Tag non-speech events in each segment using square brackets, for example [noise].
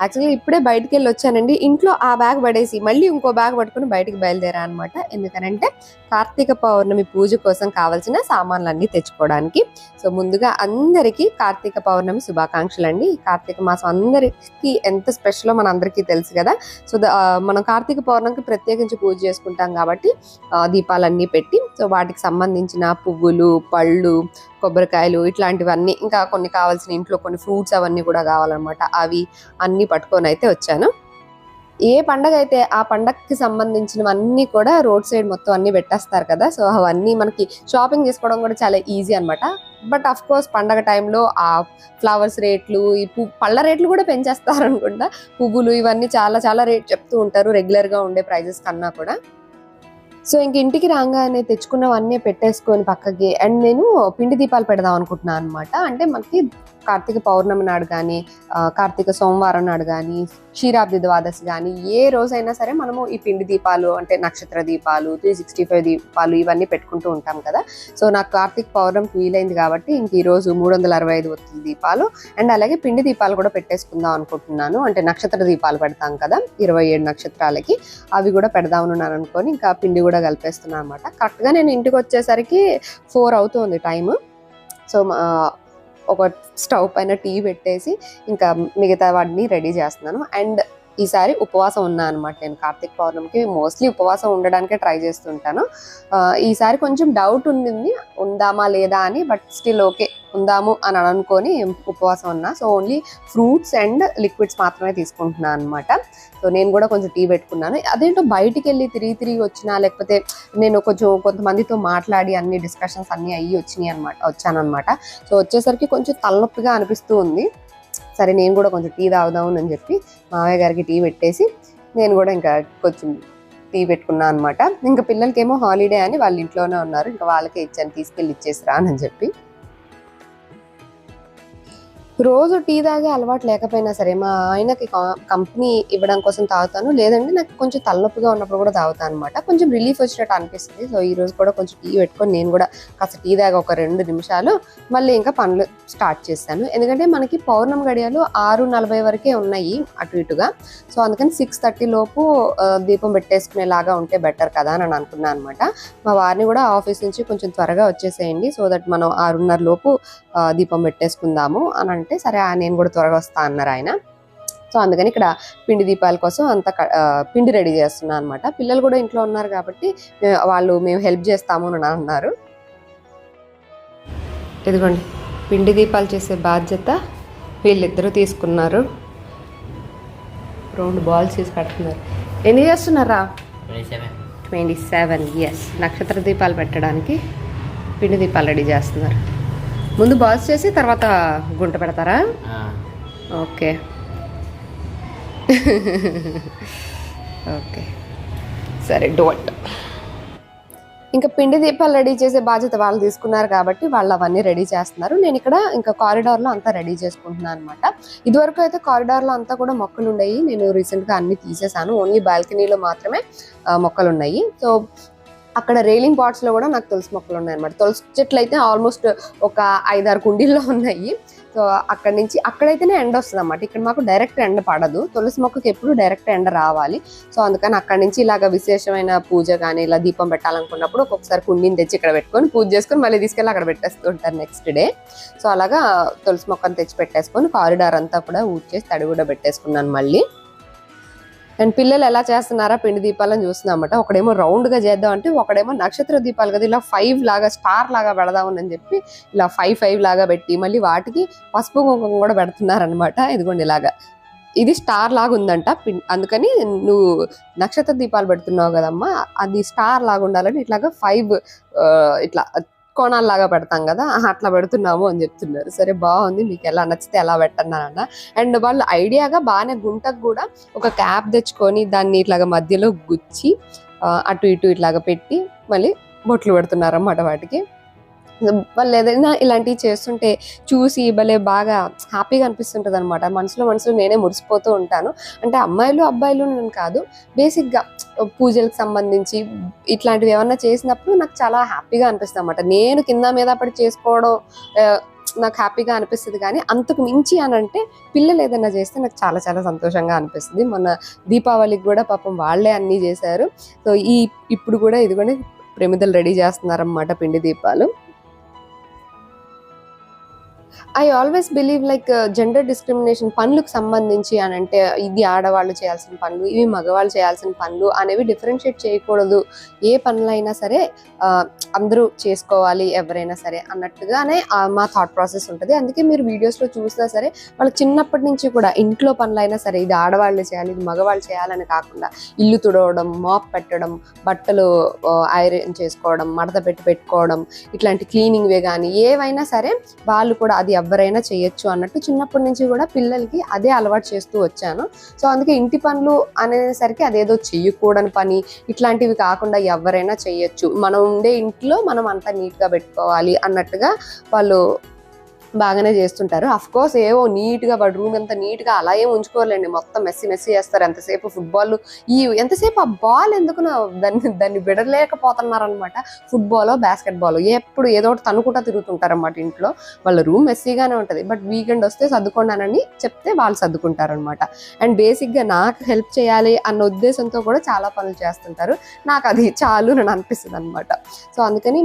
Actually ఇప్పుడే బయటికి వెళ్ళి వచ్చానండి ఇంట్లో ఆ బ్యాగ్ పడేసి మళ్ళీ ఇంకో బ్యాగ్ పట్టుకుని బయటికి బయలుదేరా అనమాట ఎందుకనంటే కార్తీక పౌర్ణమి పూజ కోసం కావాల్సిన సామాన్లన్నీ తెచ్చుకోవడానికి. సో ముందుగా అందరికీ కార్తీక పౌర్ణమి శుభాకాంక్షలు అండి. కార్తీక మాసం అందరికీ ఎంత స్పెషలో మన అందరికీ తెలుసు కదా. సో మనం కార్తీక పౌర్ణమికి ప్రత్యేకించి పూజ చేసుకుంటాం కాబట్టి దీపాలన్నీ పెట్టి సో వాటికి సంబంధించిన పువ్వులు పళ్ళు కొబ్బరికాయలు ఇట్లాంటివన్నీ ఇంకా కొన్ని కావాల్సిన ఇంట్లో కొన్ని ఫ్రూట్స్ అవన్నీ కూడా కావాలన్నమాట. అవి అన్ని పట్టుకొని అయితే వచ్చాను. ఏ పండగ అయితే ఆ పండగకి సంబంధించినవన్నీ కూడా రోడ్ సైడ్ మొత్తం అన్ని పెట్టేస్తారు కదా సో అవన్నీ మనకి షాపింగ్ చేసుకోవడం కూడా చాలా ఈజీ అనమాట బట్ అఫ్ కోర్స్ పండగ టైంలో ఆ ఫ్లవర్స్ రేట్లు ఈ పూ పళ్ళ రేట్లు కూడా పెంచేస్తారు అనుకుంటా పువ్వులు ఇవన్నీ చాలా చాలా రేట్ చెప్తూ ఉంటారు రెగ్యులర్గా ఉండే ప్రైజెస్ కన్నా కూడా. సో ఇంక ఇంటికి రాగానే తెచ్చుకున్నవన్నీ పెట్టేసుకొని పక్కకి అండ్ నేను పిండి దీపాలు పెడదాం అనుకుంటున్నాను అనమాట అంటే మనకి కార్తీక పౌర్ణమి నాడు కానీ కార్తీక సోమవారం నాడు కానీ క్షీరాబ్ది ద్వాదశి కానీ ఏ రోజైనా సరే మనము ఈ పిండి దీపాలు అంటే నక్షత్ర దీపాలు త్రీ సిక్స్టీ ఫైవ్ దీపాలు ఇవన్నీ పెట్టుకుంటూ ఉంటాం కదా. సో నాకు కార్తీక పౌర్ణమికి వీలైంది కాబట్టి ఇంక ఈరోజు మూడు వందల అరవై ఐదు ఒత్తుల దీపాలు అండ్ అలాగే పిండి దీపాలు కూడా పెట్టేసుకుందాం అనుకుంటున్నాను. అంటే నక్షత్ర దీపాలు పెడతాం కదా ఇరవై ఏడు నక్షత్రాలకి. అవి కూడా పెడదాం ఉన్నాను అనుకొని ఇంకా పిండి కూడా కలిపేస్తున్నాను అనమాట కరెక్ట్గా నేను ఇంటికి వచ్చేసరికి ఫోర్ అవుతుంది టైము సో ఒక స్టవ్ పైన టీ పెట్టేసి ఇంకా మిగతా వాటిని రెడీ చేస్తున్నాను. అండ్ ఈసారి ఉపవాసం ఉన్నా అనమాట నేను కార్తీక పౌర్ణమికి. మోస్ట్లీ ఉపవాసం ఉండడానికే ట్రై చేస్తుంటాను. ఈసారి కొంచెం డౌట్ ఉండింది. ఉందామా లేదా అని బట్ స్టిల్ ఓకే ఉందాము అని అనుకొని ఉపవాసం ఉన్నా. So only fruits and liquids మాత్రమే తీసుకుంటున్నాను అనమాట సో నేను కూడా కొంచెం టీ పెట్టుకున్నాను. అదేంటో బయటికి వెళ్ళి తిరిగి తిరిగి వచ్చినా లేకపోతే నేను కొంచెం కొంతమందితో మాట్లాడి అన్ని డిస్కషన్స్ అన్నీ అయ్యి వచ్చినాయి అనమాట వచ్చానమాట సో వచ్చేసరికి కొంచెం తలనొప్పిగా అనిపిస్తూ ఉంది. సరే నేను కూడా కొంచెం టీ తాగుదాము అని చెప్పి మావయ్య గారికి టీ పెట్టేసి నేను కూడా ఇంకా కొంచెం టీ పెట్టుకున్నాను అనమాట ఇంకా పిల్లలకేమో హాలిడే అని వాళ్ళ ఇంట్లోనే ఉన్నారు. ఇంకా వాళ్ళకే ఇచ్చాను తీసుకెళ్ళి ఇచ్చేసిరా అని చెప్పి. రోజు టీ తాగే అలవాటు లేకపోయినా సరే మా ఆయనకి కంపెనీ ఇవ్వడం కోసం తాగుతాను. లేదంటే నాకు కొంచెం తలనొప్పిగా ఉన్నప్పుడు కూడా తాగుతాను అనమాట కొంచెం రిలీఫ్ వచ్చినట్టు అనిపిస్తుంది. సో ఈ రోజు కూడా కొంచెం టీ పెట్టుకొని నేను కూడా కాస్త టీ తాగా ఒక రెండు నిమిషాలు మళ్ళీ ఇంకా పనులు స్టార్ట్ చేశాను ఎందుకంటే మనకి పౌర్ణమి గడియాలు ఆరు నలభై వరకే ఉన్నాయి అటు ఇటుగా. సో అందుకని సిక్స్ థర్టీ లోపు దీపం పెట్టేసుకునేలాగా ఉంటే బెటర్ కదా అని అనుకున్నాను అనమాట మా వారిని కూడా ఆఫీస్ నుంచి కొంచెం త్వరగా వచ్చేసేయండి. సో దట్ మనం ఆరున్నర లోపు దీపం పెట్టేసుకుందాము అని అంటే సరే ఆ, నేను కూడా త్వరగా వస్తా అన్నారు ఆయన. సో అందుకని ఇక్కడ పిండి దీపాల కోసం అంత పిండి రెడీ చేస్తున్నాను అనమాట పిల్లలు కూడా ఇంట్లో ఉన్నారు కాబట్టి వాళ్ళు మేము హెల్ప్ చేస్తాము అని అన్నారు. ఇదిగోండి పిండి దీపాలు చేసే బాధ్యత వీళ్ళిద్దరూ తీసుకున్నారు. రెండు బాల్స్ తీసి కడుతున్నారు. ఎన్ని చేస్తున్నారా? Twenty seven. ఎస్ నక్షత్ర దీపాలు పెట్టడానికి పిండి దీపాలు రెడీ చేస్తున్నారు. ముందు బాల్స్ చేసి తర్వాత గుంట పెడతారా? ఓకే. ఓకే. సరే డోట్ ఇంకా పిండి దీపాలు రెడీ చేసే బాధ్యత వాళ్ళు తీసుకున్నారు కాబట్టి వాళ్ళు అవన్నీ రెడీ చేస్తున్నారు. నేను ఇక్కడ ఇంకా కారిడార్లో అంతా రెడీ చేసుకుంటున్నాను అనమాట ఇదివరకు అయితే కారిడార్లో అంతా కూడా మొక్కలు ఉన్నాయి నేను రీసెంట్గా అన్ని తీసేసాను. ఓన్లీ బాల్కనీలో మాత్రమే మొక్కలు ఉన్నాయి సో అక్కడ రైలింగ్ పాట్స్లో కూడా నాకు తులసి మొక్కలు ఉన్నాయి అనమాట తులసి చెట్లు అయితే ఆల్మోస్ట్ ఒక ఐదారు కుండీల్లో ఉన్నాయి. సో అక్కడ నుంచి అక్కడైతేనే ఎండ వస్తుంది అనమాట ఇక్కడ మాకు డైరెక్ట్ ఎండ పడదు. తులసి మొక్కకి ఎప్పుడు డైరెక్ట్ ఎండ రావాలి. సో అందుకని అక్కడ నుంచి ఇలాగ విశేషమైన పూజ కానీ ఇలా దీపం పెట్టాలనుకున్నప్పుడు ఒక్కొక్కసారి కుండీని తెచ్చి ఇక్కడ పెట్టుకొని పూజ చేసుకొని మళ్ళీ తీసుకెళ్ళి అక్కడ పెట్టేస్తూ ఉంటారు నెక్స్ట్ డే సో అలాగా తులసి మొక్కను తెచ్చి పెట్టేసుకొని కారిడార్ అంతా కూడా ఊడ్చేసి తడి కూడా పెట్టేసుకున్నాను మళ్ళీ. అండ్ పిల్లలు ఎలా చేస్తున్నారా పిండి దీపాలను చూస్తున్నామట. ఒకడేమో రౌండ్గా చేద్దాం అంటే ఒకడేమో నక్షత్ర దీపాలు కదా ఇలా ఫైవ్ లాగా స్టార్ లాగా పెడదామని అని చెప్పి ఇలా ఫైవ్ ఫైవ్ లాగా పెట్టి మళ్ళీ వాటికి పసుపు కుంకుమ కూడా పెడుతున్నారనమాట ఇదిగోండి ఇలాగా. ఇది స్టార్ లాగా ఉందంట అందుకని నువ్వు నక్షత్ర దీపాలు పెడుతున్నావు కదమ్మా అది స్టార్ లాగా ఉండాలని ఇట్లాగా ఫైవ్ ఇట్లా కోణాల్లాగా పెడతాం కదా అట్లా పెడుతున్నాము అని చెప్తున్నారు. సరే బాగుంది మీకు ఎలా నచ్చితే ఎలా పెట్టన్నారన్న అండ్ వాళ్ళు ఐడియాగా బాగానే గుంటకు కూడా ఒక క్యాప్ తెచ్చుకొని దాన్ని ఇట్లాగా మధ్యలో గుచ్చి అటు ఇటు ఇట్లాగా పెట్టి మళ్ళీ బొట్లు పెడుతున్నారు అన్నమాట వాటికి. వాళ్ళు ఏదైనా ఇలాంటివి చేస్తుంటే చూసి భలే బాగా హ్యాపీగా అనిపిస్తుంటుంది అనమాట మనసులో మనసులో నేనే మురిసిపోతూ ఉంటాను. అంటే అమ్మాయిలు అబ్బాయిలు నేను కాదు. బేసిక్గా పూజలకు సంబంధించి ఇట్లాంటివి ఏమన్నా చేసినప్పుడు నాకు చాలా హ్యాపీగా అనిపిస్తుంది అనమాట నేను కింద మీద పడి చేసుకోవడం నాకు హ్యాపీగా అనిపిస్తుంది కానీ అంతకు మించి అని అంటే పిల్లలు ఏదైనా చేస్తే నాకు చాలా చాలా సంతోషంగా అనిపిస్తుంది. మన దీపావళికి కూడా పాపం వాళ్ళే అన్నీ చేశారు. సో ఈ ఇప్పుడు కూడా ఇదిగోండి ప్రమిదలు రెడీ చేస్తున్నారన్నమాట పిండి దీపాలు. I always believe like gender discrimination పనులకు సంబంధించి అని అంటే ఇది ఆడవాళ్ళు చేయాల్సిన పనులు ఇవి మగవాళ్ళు చేయాల్సిన పనులు అనేవి డిఫరెన్షియేట్ చేయకూడదు. ఏ పనులైనా సరే అందరూ చేసుకోవాలి ఎవరైనా సరే అన్నట్టుగానే మా థాట్ ప్రాసెస్ ఉంటుంది. అందుకే మీరు వీడియోస్లో చూసినా సరే వాళ్ళకి చిన్నప్పటి నుంచి కూడా ఇంట్లో పనులైనా సరే ఇది ఆడవాళ్ళు చేయాలి ఇది మగవాళ్ళు చేయాలని కాకుండా ఇల్లు తుడవడం మాప్ పెట్టడం బట్టలు ఐరన్ చేసుకోవడం మడత పెట్టి పెట్టుకోవడం ఇట్లాంటి క్లీనింగ్ వే కానీ ఏవైనా సరే వాళ్ళు కూడా అది ఎవరైనా చేయొచ్చు అన్నట్టు చిన్నప్పటి నుంచి కూడా పిల్లలకి అదే అలవాటు చేస్తూ వచ్చాను. సో అందుకే ఇంటి పనులు అనేసరికి అదేదో చెయ్యకూడని పని ఇట్లాంటివి కాకుండా ఎవరైనా చేయొచ్చు. మనం ఉండే ఇంట్లో మనం అంతా నీట్గా పెట్టుకోవాలి అన్నట్టుగా వాళ్ళు బాగానే చేస్తుంటారు. అఫ్ కోర్స్ ఏవో నీట్గా వాడు రూమ్ ఎంత నీట్గా అలా ఏం ఉంచుకోలేండి. మొత్తం మెస్సి మెస్సి చేస్తారు. ఎంతసేపు ఫుట్బాల్ ఈ ఎంతసేపు ఆ బాల్ ఎందుకు దాన్ని దాన్ని బిడలేకపోతున్నారు అనమాట ఫుట్బాల్ బాస్కెట్ బాల్ ఎప్పుడు ఏదో ఒకటి తనుకుంటా తిరుగుతుంటారు ఇంట్లో. వాళ్ళ రూమ్ మెస్సీగానే ఉంటుంది. బట్ వీకెండ్ వస్తే సర్దుకున్నానని చెప్తే వాళ్ళు సర్దుకుంటారనమాట అండ్ బేసిక్గా నాకు హెల్ప్ చేయాలి అన్న ఉద్దేశంతో కూడా చాలా పనులు చేస్తుంటారు. నాకు అది చాలు అని అనిపిస్తుంది అనమాట సో అందుకని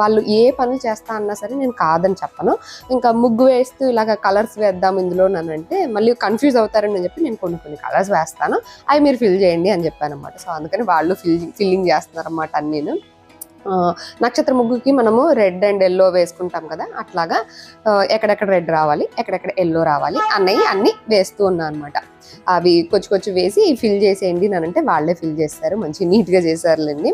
వాళ్ళు ఏ పనులు చేస్తా అన్నా సరే నేను కాదని చెప్పను. ఇంకా ముగ్గు వేస్తూ ఇలాగ కలర్స్ వేద్దాం ఇందులో అంటే మళ్ళీ కన్ఫ్యూజ్ అవుతారని చెప్పి నేను కొన్ని కొన్ని కలర్స్ వేస్తాను. అవి మీరు ఫిల్ చేయండి అని చెప్పాను అనమాట సో అందుకని వాళ్ళు ఫిల్ ఫిల్లింగ్ చేస్తున్నారన్నమాట అన్నీను. నక్షత్ర ముగ్గుకి మనము రెడ్ అండ్ ఎల్లో వేసుకుంటాం కదా అట్లాగా ఎక్కడెక్కడ రెడ్ రావాలి ఎక్కడెక్కడ ఎల్లో రావాలి అన్నవి అన్నీ వేస్తూ ఉన్నాను అనమాట అవి కొంచెం కొంచెం వేసి ఫిల్ చేసేయండి అని అంటే వాళ్ళే ఫిల్ చేస్తారు మంచి నీట్గా చేశారులేండి.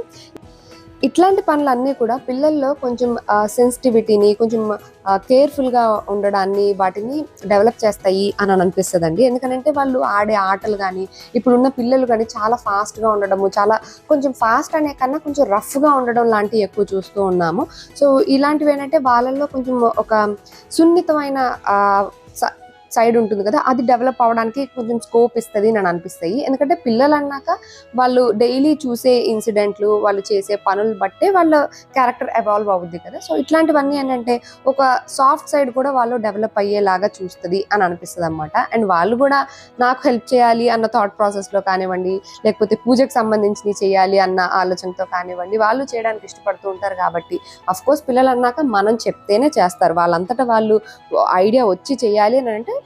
ఇట్లాంటి పనులన్నీ కూడా పిల్లల్లో కొంచెం సెన్సిటివిటీని కొంచెం కేర్ఫుల్గా ఉండడాన్ని వాటిని డెవలప్ చేస్తాయి అని అని అనిపిస్తుందండి. ఎందుకంటే వాళ్ళు ఆడే ఆటలు కానీ ఇప్పుడున్న పిల్లలు కానీ చాలా ఫాస్ట్గా ఉండడము చాలా కొంచెం ఫాస్ట్ అనే కన్నా కొంచెం రఫ్గా ఉండడం లాంటివి ఎక్కువ చూస్తూ ఉన్నాము. సో ఇలాంటివి ఏంటంటే వాళ్ళల్లో కొంచెం ఒక సున్నితమైన స- సైడ్ ఉంటుంది కదా అది డెవలప్ అవడానికి కొంచెం స్కోప్ ఇస్తుంది అని అనిపిస్తాయి. ఎందుకంటే పిల్లలు అన్నాక వాళ్ళు డైలీ చూసే ఇన్సిడెంట్లు వాళ్ళు చేసే పనులు బట్టే వాళ్ళ క్యారెక్టర్ ఎవాల్వ్ అవుద్ది కదా. సో ఇట్లాంటివన్నీ ఏంటంటే ఒక సాఫ్ట్ సైడ్ కూడా వాళ్ళు డెవలప్ అయ్యేలాగా చూస్తుంది అని అనిపిస్తుంది అనమాట అండ్ వాళ్ళు కూడా నాకు హెల్ప్ చేయాలి అన్న థాట్ ప్రాసెస్లో కానివ్వండి లేకపోతే పూజకు సంబంధించినవి చేయాలి అన్న ఆలోచనతో కానివ్వండి వాళ్ళు చేయడానికి ఇష్టపడుతూ ఉంటారు కాబట్టి అఫ్ కోర్స్ పిల్లలు అన్నాక మనం చెప్తేనే చేస్తారు. వాళ్ళంతటా వాళ్ళు ఐడియా వచ్చి చేయాలి అని అంటే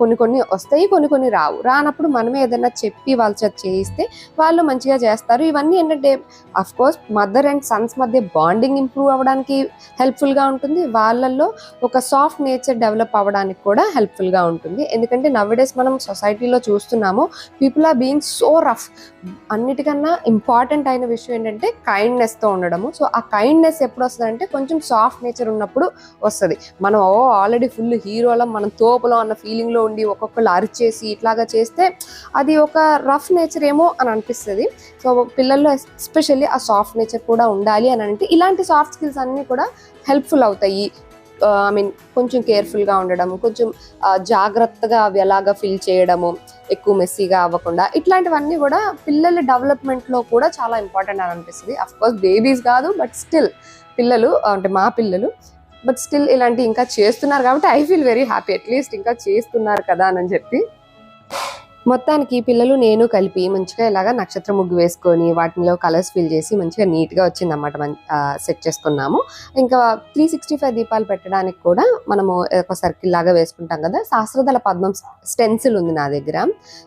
కొన్ని కొన్ని వస్తాయి కొన్ని కొన్ని రావు. రానప్పుడు మనమే ఏదైనా చెప్పి వాళ్ళ చేత చేయిస్తే వాళ్ళు మంచిగా చేస్తారు. ఇవన్నీ ఏంటంటే of course mother and sons మధ్య బాండింగ్ ఇంప్రూవ్ అవ్వడానికి హెల్ప్ఫుల్గా ఉంటుంది. వాళ్ళల్లో ఒక సాఫ్ట్ నేచర్ డెవలప్ అవ్వడానికి కూడా హెల్ప్ఫుల్గా ఉంటుంది. ఎందుకంటే నవ్డేస్ మనం సొసైటీలో చూస్తున్నాము people are being so rough అన్నిటికన్నా ఇంపార్టెంట్ అయిన విషయం ఏంటంటే కైండ్నెస్తో ఉండడము. సో ఆ కైండ్నెస్ ఎప్పుడు వస్తుందంటే కొంచెం సాఫ్ట్ నేచర్ ఉన్నప్పుడు వస్తుంది. మనం ఓ ఆల్రెడీ ఫుల్ హీరోలో మనం తోపులో అన్న ఫీలింగ్లో ఉండి ఒక్కొక్కరు అరిచేసి ఇట్లాగా చేస్తే అది ఒక రఫ్ నేచర్ ఏమో అని అనిపిస్తుంది. సో పిల్లల్లో ఎస్పెషల్లీ ఆ సాఫ్ట్ నేచర్ కూడా ఉండాలి అని అంటే ఇలాంటి సాఫ్ట్ స్కిల్స్ అన్నీ కూడా హెల్ప్ఫుల్ అవుతాయి. ఐ మీన్ కొంచెం కేర్ఫుల్గా ఉండడం కొంచెం జాగ్రత్తగా అవి ఎలాగా ఫిల్ చేయడము ఎక్కువ మెస్సీగా అవ్వకుండా ఇట్లాంటివన్నీ కూడా పిల్లల డెవలప్మెంట్లో కూడా చాలా ఇంపార్టెంట్ అని అనిపిస్తుంది. అఫ్ కోర్స్ బేబీస్ కాదు బట్ స్టిల్ పిల్లలు అంటే మా పిల్లలు బట్ స్టిల్ ఇలాంటి ఇంకా చేస్తున్నారు కాబట్టి I feel very happy. At least ఇంకా చేస్తున్నారు కదా అని చెప్పి. మొత్తానికి పిల్లలు నేను కలిపి మంచిగా ఇలాగా నక్షత్ర ముగ్గు వేసుకొని వాటిలో కలర్స్ ఫిల్ చేసి మంచిగా నీట్గా వచ్చిందన్నమాట సెట్ చేసుకున్నాము. ఇంకా త్రీ సిక్స్టీ ఫైవ్ దీపాలు పెట్టడానికి కూడా మనము ఒక సర్కిల్ లాగా వేసుకుంటాం కదా శాస్త్రదళ పద్మం స్టెన్సిల్ ఉంది నా దగ్గర.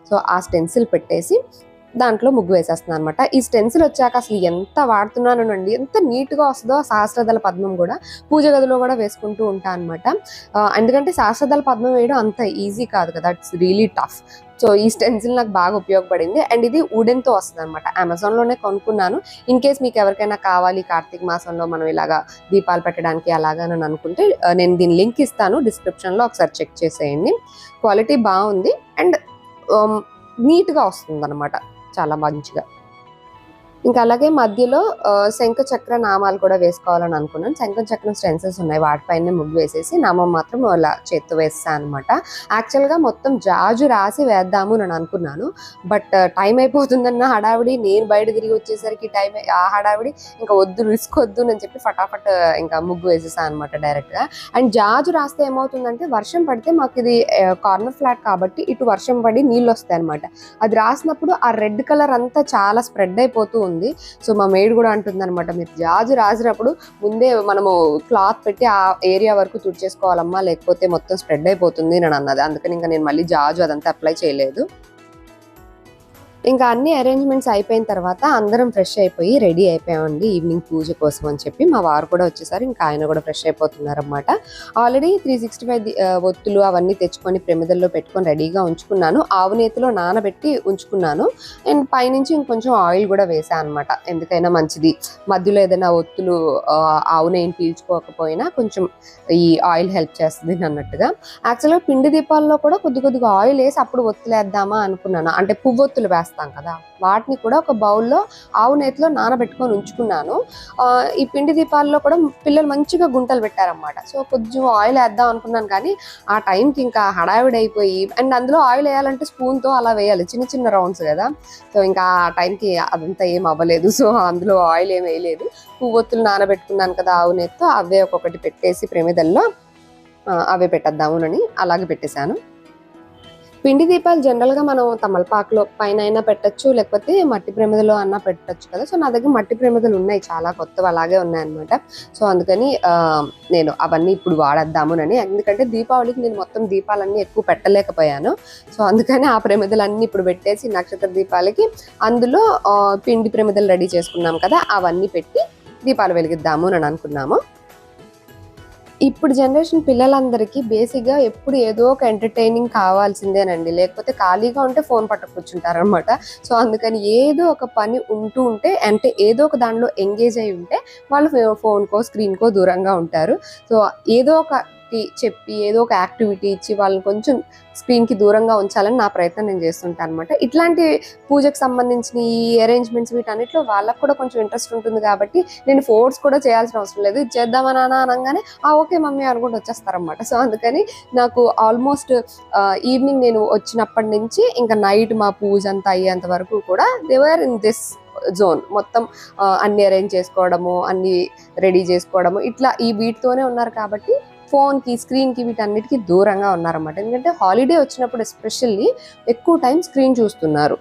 సో ఆ స్టెన్సిల్ పెట్టేసి దాంట్లో ముగ్గు వేసేస్తున్నాను అనమాట ఈ స్టెన్సిల్ వచ్చాక అసలు ఎంత వాడుతున్నానండి ఎంత నీట్గా వస్తుందో ఆ సహస్రదళ పద్మం కూడా పూజ గదిలో కూడా వేసుకుంటూ ఉంటాను అనమాట ఎందుకంటే సహస్రదళ పద్మం వేయడం అంత ఈజీ కాదు కదా ఇట్స్ రియలీ టఫ్ సో ఈ స్టెన్సిల్ నాకు బాగా ఉపయోగపడింది. అండ్ ఇది వుడెన్తో వస్తుంది అనమాట అమెజాన్లోనే కొనుక్కున్నాను. ఇన్ కేస్ మీకు ఎవరికైనా కావాలి కార్తీక మాసంలో మనం ఇలాగా దీపాలు పెట్టడానికి అలాగా అని అనుకుంటే నేను దీని లింక్ ఇస్తాను డిస్క్రిప్షన్లో ఒకసారి చెక్ చేసేయండి. క్వాలిటీ బాగుంది. అండ్ నీట్గా వస్తుంది అనమాట చాలా మంచిగా. ఇంకా అలాగే మధ్యలో శంఖ చక్ర నామాలు కూడా వేసుకోవాలని అనుకున్నాను. శంఖ చక్రం స్టెన్సిల్స్ ఉన్నాయి. వాటిపైన ముగ్గు వేసేసి నామం మాత్రం అలా చేత్తో వేస్తాను అనమాట యాక్చువల్గా మొత్తం జాజు రాసి వేద్దాము అని అనుకున్నాను. బట్ టైం అయిపోతుందన్న హడావిడి. నేను బయట తిరిగి వచ్చేసరికి టైం ఆ హడావిడి. ఇంకా వద్దు రిస్క్ వద్దు అని చెప్పి ఫటాఫట్ ఇంకా ముగ్గు వేసేసాను అనమాట డైరెక్ట్గా అండ్ జాజు రాస్తే ఏమవుతుందంటే వర్షం పడితే మాకు ఇది కార్నర్ ఫ్లాట్ కాబట్టి ఇటు వర్షం పడి నీళ్ళు వస్తాయి అనమాట అది రాసినప్పుడు ఆ రెడ్ కలర్ అంతా చాలా స్ప్రెడ్ అయిపోతూ ఉంది. సో మా మేడ్ కూడా అంటుంది అనమాట మీరు జాజు రాసినప్పుడు ముందే మనము క్లాత్ పెట్టి ఆ ఏరియా వరకు తుడిచేసుకోవాలమ్మా లేకపోతే మొత్తం స్ప్రెడ్ అయిపోతుంది నేను అన్నది. అందుకని ఇంకా నేను మళ్ళీ జాజు అదంతా అప్లై చేయలేదు. ఇంకా అన్ని అరేంజ్మెంట్స్ అయిపోయిన తర్వాత అందరం ఫ్రెష్ అయిపోయి రెడీ అయిపోయామండి. ఈవినింగ్ పూజ కోసం అని చెప్పి మా వారు కూడా వచ్చేసారు. ఇంకా ఆయన కూడా ఫ్రెష్ అయిపోతున్నారు అనమాట ఆల్రెడీ త్రీ సిక్స్టీ ఫైవ్ ఒత్తులు అవన్నీ తెచ్చుకొని ప్రమిదల్లో పెట్టుకొని రెడీగా ఉంచుకున్నాను. ఆవు నేతిలో నానబెట్టి ఉంచుకున్నాను. అండ్ పైనుంచి ఇంకొంచెం ఆయిల్ కూడా వేసాను అనమాట ఎందుకైనా మంచిది. మధ్యలో ఏదైనా ఒత్తులు ఆవు నెయ్యిని పీల్చుకోకపోయినా కొంచెం ఈ ఆయిల్ హెల్ప్ చేస్తుంది అన్నట్టుగా. యాక్చువల్గా పిండి దీపాల్లో కూడా కొద్ది కొద్దిగా ఆయిల్ వేసి అప్పుడు ఒత్తులేద్దామా అనుకున్నాను. అంటే పువ్వొత్తులు వేస్తాను చేస్తాం కదా. వాటిని కూడా ఒక బౌల్లో ఆవు నేతిలో నానబెట్టుకొని ఉంచుకున్నాను. ఈ పిండి దీపాల్లో కూడా పిల్లలు మంచిగా గుంటలు పెట్టారనమాట సో కొంచెం ఆయిల్ వేద్దాం అనుకున్నాను కానీ ఆ టైంకి ఇంకా హడావిడి అయిపోయి అండ్ అందులో ఆయిల్ వేయాలంటే స్పూన్తో అలా వేయాలి. చిన్న చిన్న రౌండ్స్ కదా. సో ఇంకా ఆ టైంకి అదంతా ఏం అవ్వలేదు. సో అందులో ఆయిల్ ఏం వేయలేదు. పువ్వొత్తులు నానబెట్టుకున్నాను కదా ఆవు నేతితో అవే ఒక్కొక్కటి పెట్టేసి ప్రమిదల్లో అవే పెట్టేద్దామునని అలాగే పెట్టేశాను. పిండి దీపాలు జనరల్గా మనం తమలపాకులో పైన అయినా పెట్టచ్చు లేకపోతే మట్టి ప్రమిదలో అన్నా పెట్టచ్చు కదా. సో నా దగ్గర మట్టి ప్రమిదలు ఉన్నాయి చాలా కొత్తవి అలాగే ఉన్నాయన్నమాట. సో అందుకని నేను అవన్నీ ఇప్పుడు వాడేద్దామునని ఎందుకంటే దీపావళికి నేను మొత్తం దీపాలన్నీ ఎక్కువ పెట్టలేకపోయాను. సో అందుకని ఆ ప్రమిదలన్నీ ఇప్పుడు పెట్టేసి నక్షత్ర దీపాలకి అందులో పిండి ప్రమిదలు రెడీ చేసుకున్నాం కదా అవన్నీ పెట్టి దీపాలు వెలిగిద్దాము అని అనుకున్నాము. ఇప్పుడు జనరేషన్ పిల్లలందరికీ బేసిక్గా ఎప్పుడు ఏదో ఒక ఎంటర్టైనింగ్ కావాల్సిందేనండి. లేకపోతే ఖాళీగా ఉంటే ఫోన్ పట్టు కూర్చుంటారు సో అందుకని ఏదో ఒక పని ఉంటూ ఉంటే అంటే ఏదో ఒక దానిలో ఎంగేజ్ అయి ఉంటే వాళ్ళు ఫోన్కో స్క్రీన్కో దూరంగా ఉంటారు. సో ఏదో ఒక చెప్పి ఏదో ఒక యాక్టివిటీ ఇచ్చి వాళ్ళని కొంచెం స్క్రీన్కి దూరంగా ఉంచాలని నా ప్రయత్నం నేను చేస్తుంటాను అనమాట ఇట్లాంటి పూజకు సంబంధించిన ఈ అరేంజ్మెంట్స్ వీటన్నిటిలో వాళ్ళకు కూడా కొంచెం ఇంట్రెస్ట్ ఉంటుంది కాబట్టి నేను ఫోర్స్ కూడా చేయాల్సిన అవసరం లేదు. ఇది చేద్దామని అనగానే ఆ ఓకే మమ్మీ అనుకుంటూ వచ్చేస్తారనమాట సో అందుకని నాకు ఆల్మోస్ట్ ఈవినింగ్ నేను వచ్చినప్పటి నుంచి ఇంకా నైట్ మా పూజ అంతా అయ్యేంత వరకు కూడా దేవర్ ఇన్ దిస్ జోన్ మొత్తం అన్ని అరేంజ్ చేసుకోవడము అన్ని రెడీ చేసుకోవడము ఇట్లా ఈ వీటితోనే ఉన్నారు కాబట్టి ఫోన్కి స్క్రీన్కి వీటన్నిటికీ దూరంగా ఉన్నారన్నమాట. ఎందుకంటే హాలిడే వచ్చినప్పుడు ఎస్పెషల్లీ ఎక్కువ టైం స్క్రీన్ చూస్తున్నారు.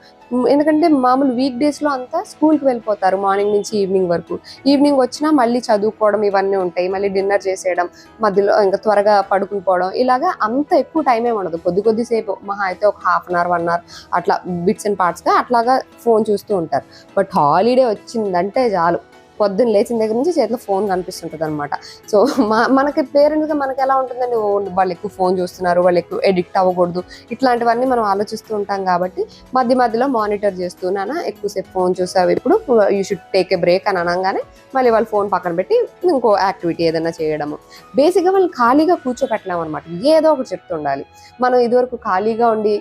ఎందుకంటే మామూలు వీక్ డేస్లో అంతా స్కూల్కి వెళ్ళిపోతారు మార్నింగ్ నుంచి ఈవినింగ్ వరకు. ఈవినింగ్ వచ్చినా మళ్ళీ చదువుకోవడం ఇవన్నీ ఉంటాయి. మళ్ళీ డిన్నర్ చేసేయడం మధ్యలో ఇంకా త్వరగా పడుకుని పోవడం ఇలాగా అంత ఎక్కువ టైం ఏమి ఉండదు. కొద్ది కొద్దిసేపు మహా అయితే ఒక half an hour one hour అట్లా బిట్స్ అండ్ పార్ట్స్గా అట్లాగా ఫోన్ చూస్తూ ఉంటారు. బట్ హాలిడే వచ్చిందంటే చాలు. పొద్దున్న లేచిన దగ్గర నుంచి చేతిలో ఫోన్ కనిపిస్తుంటుంది అనమాట సో మా మనకి పేరెంట్స్గా మనకి ఎలా ఉంటుందండి? ఓ, వాళ్ళు ఎక్కువ ఫోన్ చూస్తున్నారు వాళ్ళు ఎక్కువ ఎడిక్ట్ అవ్వకూడదు. ఇట్లాంటివన్నీ మనం ఆలోచిస్తూ ఉంటాం కాబట్టి మధ్య మధ్యలో మానిటర్ చేస్తూ నాన్న ఎక్కువసేపు ఫోన్ చూసావు ఇప్పుడు you should take a break అని అనగానే మళ్ళీ వాళ్ళు ఫోన్ పక్కన పెట్టి ఇంకో యాక్టివిటీ ఏదైనా చేయడము. బేసిక్గా వాళ్ళు ఖాళీగా కూర్చోపెట్టలేము అనమాట ఏదో ఒకటి చెప్తుండాలి మనం ఇదివరకు ఖాళీగా ఉండి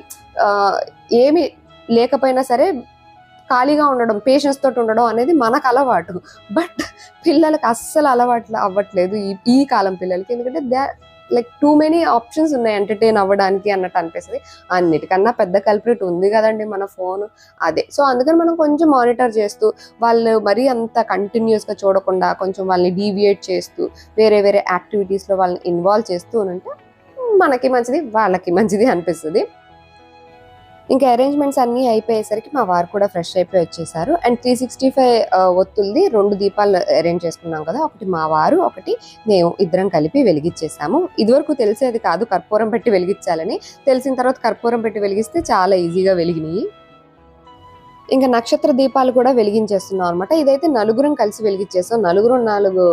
ఏమి లేకపోయినా సరే ఖాళీగా ఉండడం పేషెన్స్ తోటి ఉండడం అనేది మనకు అలవాటు. బట్ పిల్లలకు అస్సలు అలవాట్లు అవ్వట్లేదు ఈ ఈ కాలం పిల్లలకి. ఎందుకంటే they like too many options ఉన్నాయి ఎంటర్టైన్ అవ్వడానికి అన్నట్టు అనిపిస్తుంది. అన్నిటికన్నా పెద్ద కల్ప్రిట్ ఉంది కదండి మన ఫోన్ అదే. సో అందుకని మనం కొంచెం మానిటర్ చేస్తూ వాళ్ళు మరీ అంత కంటిన్యూస్గా చూడకుండా కొంచెం వాళ్ళని డీవియేట్ చేస్తూ వేరే వేరే యాక్టివిటీస్లో వాళ్ళని ఇన్వాల్వ్ చేస్తూ ఉంటే మనకి మంచిది వాళ్ళకి మంచిది అనిపిస్తుంది. ఇంకా అరేంజ్మెంట్స్ అన్నీ అయిపోయేసరికి మా వారు కూడా ఫ్రెష్ అయిపోయి వచ్చేసారు. అండ్ త్రీ సిక్స్టీ ఫైవ్ ఒత్తుల్ది రెండు దీపాలు అరేంజ్ చేసుకున్నాం కదా ఒకటి మా వారు ఒకటి మేము ఇద్దరం కలిపి వెలిగించేసాము ఇదివరకు తెలిసేది కాదు కర్పూరం పెట్టి వెలిగించాలని తెలిసిన తర్వాత కర్పూరం పెట్టి వెలిగిస్తే చాలా ఈజీగా వెలిగినాయి. ఇంకా నక్షత్ర దీపాలు కూడా వెలిగించేస్తున్నాం అనమాట ఇదైతే నలుగురం కలిసి వెలిగించేస్తాం నలుగురు నాలుగు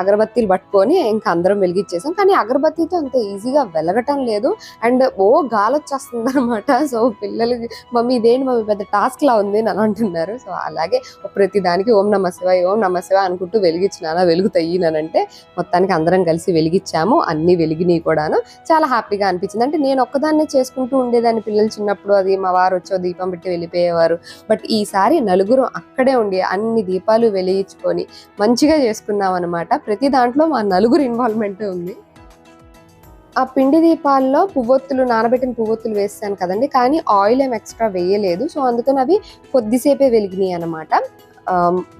అగరబత్తీలు పట్టుకొని ఇంకా అందరం వెలిగించేసాం కానీ అగరబత్తీతో అంత ఈజీగా వెలగటం లేదు. అండ్ ఓ గాలొచ్చేస్తుంది అనమాట సో పిల్లలకి మమ్మీ ఇదేంటి మమ్మీ పెద్ద టాస్క్ లా ఉంది అని అంటున్నారు సో అలాగే ప్రతి దానికి ఓం నమ శివాయ ఓం నమ శివ అనుకుంటూ వెలిగించినానా వెలుగుతాయి అంటే మొత్తానికి అందరం కలిసి వెలిగించాము అన్ని వెలిగినాయి కూడాను. చాలా హ్యాపీగా అనిపించింది. అంటే నేను ఒక్కదాన్నే చేసుకుంటూ ఉండేదాన్ని పిల్లలు చిన్నప్పుడు. అది మా వారు వచ్చో దీపం పెట్టి వెళ్ళిపోయేవారు. బట్ ఈసారి నలుగురు అక్కడే ఉండి అన్ని దీపాలు వెలిగించుకొని మంచిగా చేసుకున్నాం అనమాట ప్రతి దాంట్లో మా నలుగురు ఇన్వాల్వ్మెంట్ ఉంది. ఆ పిండి దీపాల్లో పువ్వొత్తులు నానబెట్టిన పువ్వొత్తులు వేస్తాను కదండి. కానీ ఆయిల్ ఏం ఎక్స్ట్రా వేయలేదు. సో అందుకని అవి కొద్దిసేపే వెలిగినాయి అనమాట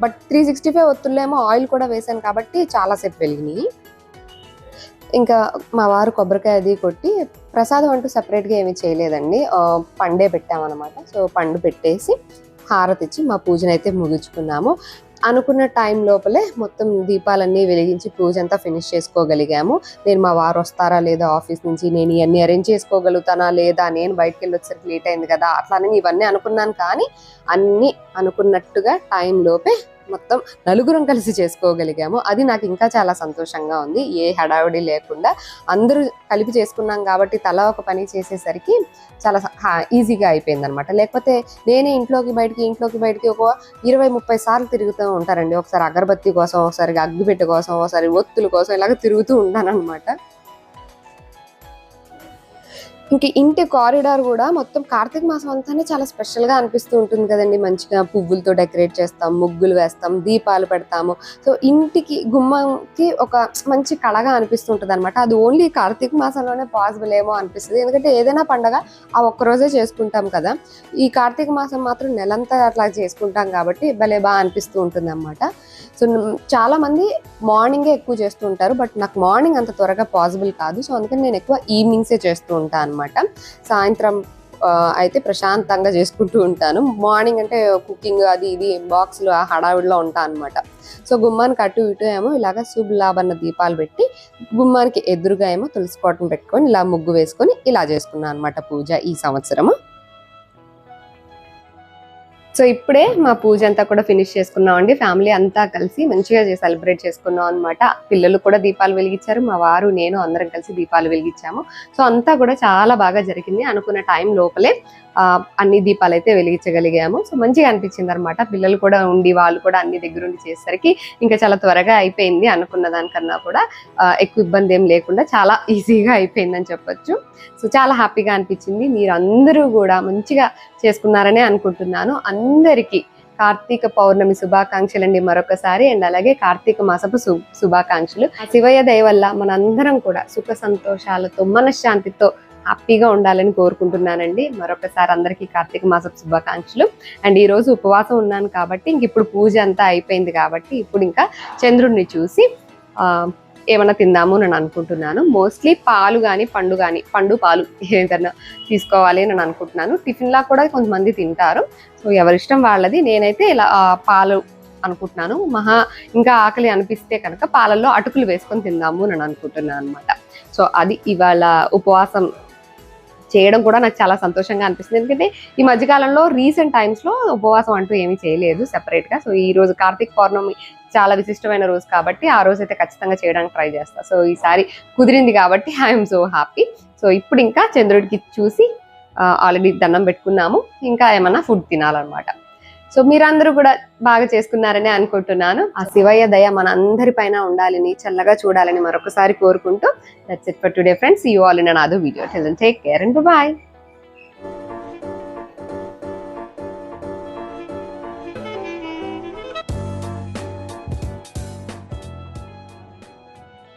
బట్ త్రీ సిక్స్టీ ఫైవ్ ఒత్తుల్లో ఆయిల్ కూడా వేసాను కాబట్టి చాలాసేపు వెలిగినాయి. ఇంకా మా వారు కొబ్బరికాయ అది కొట్టి ప్రసాదం అంటూ సపరేట్గా ఏమీ చేయలేదండి. పండే పెట్టామన్నమాట. సో పండు పెట్టేసి హారతి ఇచ్చి మా పూజనైతే అయితే ముగించుకున్నాము. అనుకున్న టైం లోపలే మొత్తం దీపాలన్నీ వెలిగించి పూజ అంతా ఫినిష్ చేసుకోగలిగాము. నేను మా వారు వస్తారా లేదా ఆఫీస్ నుంచి నేను ఇవన్నీ అరేంజ్ చేసుకోగలుగుతానా లేదా నేను బయటకు వెళ్ళి వచ్చేసరికి లేట్ అయింది కదా అట్లానే ఇవన్నీ అనుకున్నాను కానీ అన్నీ అనుకున్నట్టుగా టైం లోపే మొత్తం నలుగురం కలిసి చేసుకోగలిగాము. అది నాకు ఇంకా చాలా సంతోషంగా ఉంది. ఏ హడావిడి లేకుండా అందరూ కలిపి చేసుకున్నాం కాబట్టి తల ఒక పని చేసేసరికి చాలా ఈజీగా అయిపోయింది అనమాట లేకపోతే నేనే ఇంట్లోకి బయటికి ఇంట్లోకి బయటికి ఒక ఇరవై ముప్పై సార్లు తిరుగుతూ ఉంటారండి ఒకసారి అగరబత్తి కోసం ఒకసారి అగ్గిపెట్టె కోసం ఒకసారి ఒత్తుల కోసం ఇలాగ తిరుగుతూ ఉంటాను అనమాట ఇంక ఇంటి కారిడార్ కూడా మొత్తం కార్తీక మాసం అంతానే చాలా స్పెషల్గా అనిపిస్తూ ఉంటుంది కదండి. మంచిగా పువ్వులతో డెకరేట్ చేస్తాం ముగ్గులు వేస్తాం దీపాలు పెడతాము. సో ఇంటికి గుమ్మంకి ఒక మంచి కళగా అనిపిస్తుంటుంది అనమాట అది ఓన్లీ కార్తీక మాసంలోనే పాసిబుల్ ఏమో అనిపిస్తుంది. ఎందుకంటే ఏదైనా పండగ ఆ ఒక్క రోజే చేసుకుంటాం కదా. ఈ కార్తీక మాసం మాత్రం నెలంతా అట్లా చేసుకుంటాం కాబట్టి భలే బాగా అనిపిస్తూ ఉంటుంది అనమాట సో చాలామంది చాలా మంది మార్నింగే ఎక్కువ చేస్తూ ఉంటారు బట్ నాకు మార్నింగ్ అంత త్వరగా పాసిబుల్ కాదు. సో అందుకని నేను ఎక్కువ ఈవినింగ్సే చేస్తూ ఉంటాను అనమాట సాయంత్రం అయితే ప్రశాంతంగా చేసుకుంటూ ఉంటాను. మార్నింగ్ అంటే కుకింగ్ అది ఇది బాక్స్లు ఆ హడావిడిలో ఉంటాను అనమాట సో గుమ్మానికి అటు ఇటు ఏమో ఇలాగ శుభ్ దీపాలు పెట్టి గుమ్మానికి ఎదురుగా ఏమో తులసి కోటను పెట్టుకొని ఇలా ముగ్గు వేసుకొని ఇలా చేసుకున్నాను అనమాట పూజ ఈ సంవత్సరము. సో ఇప్పుడే మా పూజ అంతా కూడా ఫినిష్ చేసుకున్నాం అండి. ఫ్యామిలీ అంతా కలిసి మంచిగా సెలబ్రేట్ చేసుకున్నాం అనమాట పిల్లలు కూడా దీపాలు వెలిగించారు. మా వారు నేను అందరం కలిసి దీపాలు వెలిగించాము. సో అంతా కూడా చాలా బాగా జరిగింది. అనుకున్న టైం లోపలే ఆ, అన్ని దీపాలు అయితే వెలిగించగలిగాము. సో మంచిగా అనిపించింది అనమాట పిల్లలు కూడా ఉండి వాళ్ళు కూడా అన్ని దగ్గరుండి చేసేసరికి ఇంకా చాలా త్వరగా అయిపోయింది అనుకున్న దానికన్నా కూడా. ఎక్కువ ఇబ్బంది ఏం లేకుండా చాలా [laughs] ఈజీగా అయిపోయిందని చెప్పొచ్చు. సో చాలా హ్యాపీగా అనిపించింది. మీరు అందరూ కూడా మంచిగా చేసుకున్నారనే అనుకుంటున్నాను. అందరికీ కార్తీక పౌర్ణమి శుభాకాంక్షలు అండి మరొకసారి అండ్ అలాగే కార్తీక మాసపు శుభాకాంక్షలు. శివయ్య దయ వల్ల మనందరం కూడా సుఖ సంతోషాలతో మనశ్శాంతితో హ్యాపీగా ఉండాలని కోరుకుంటున్నానండి. మరొకసారి అందరికీ కార్తీక మాసపు శుభాకాంక్షలు. అండ్ ఈ రోజు ఉపవాసం ఉన్నాను కాబట్టి ఇంక ఇప్పుడు పూజ అంతా అయిపోయింది కాబట్టి ఇప్పుడు ఇంకా చంద్రుడిని చూసి ఏమైనా తిందాము నేను అనుకుంటున్నాను. మోస్ట్లీ పాలు కానీ పండు కానీ పండు పాలు ఏదైనా తీసుకోవాలి అని నేను అనుకుంటున్నాను. టిఫిన్లా కూడా కొంతమంది తింటారు. సో ఎవరిష్టం వాళ్ళది. నేనైతే ఇలా పాలు అనుకుంటున్నాను. మహా ఇంకా ఆకలి అనిపిస్తే కనుక పాలల్లో అటుకులు వేసుకొని తిందాము నేను అనుకుంటున్నాను అనమాట సో అది ఇవాళ ఉపవాసం చేయడం కూడా నాకు చాలా సంతోషంగా అనిపిస్తుంది. ఎందుకంటే ఈ మధ్యకాలంలో రీసెంట్ టైమ్స్లో ఉపవాసం అంటూ ఏమీ చేయలేదు సెపరేట్గా. సో ఈ రోజు కార్తీక పౌర్ణమి చాలా విశిష్టమైన రోజు కాబట్టి ఆ రోజు అయితే ఖచ్చితంగా చేయడానికి ట్రై చేస్తాను సో ఈసారి కుదిరింది కాబట్టి [laughs] ఐఎమ్ సో హ్యాపీ. సో ఇప్పుడు ఇంకా చంద్రుడికి చూసి ఆల్రెడీ దండం పెట్టుకున్నాము. ఇంకా ఏమన్నా ఫుడ్ తినాలన్నమాట. సో మీరందరూ కూడా బాగా చేసుకున్నారని అనుకుంటున్నాను. ఆ శివయ్య దయ మన అందరి పైన ఉండాలని చల్లగా చూడాలని మరొకసారి కోరుకుంటూ that's it for today friends you all in an video tell take care and bye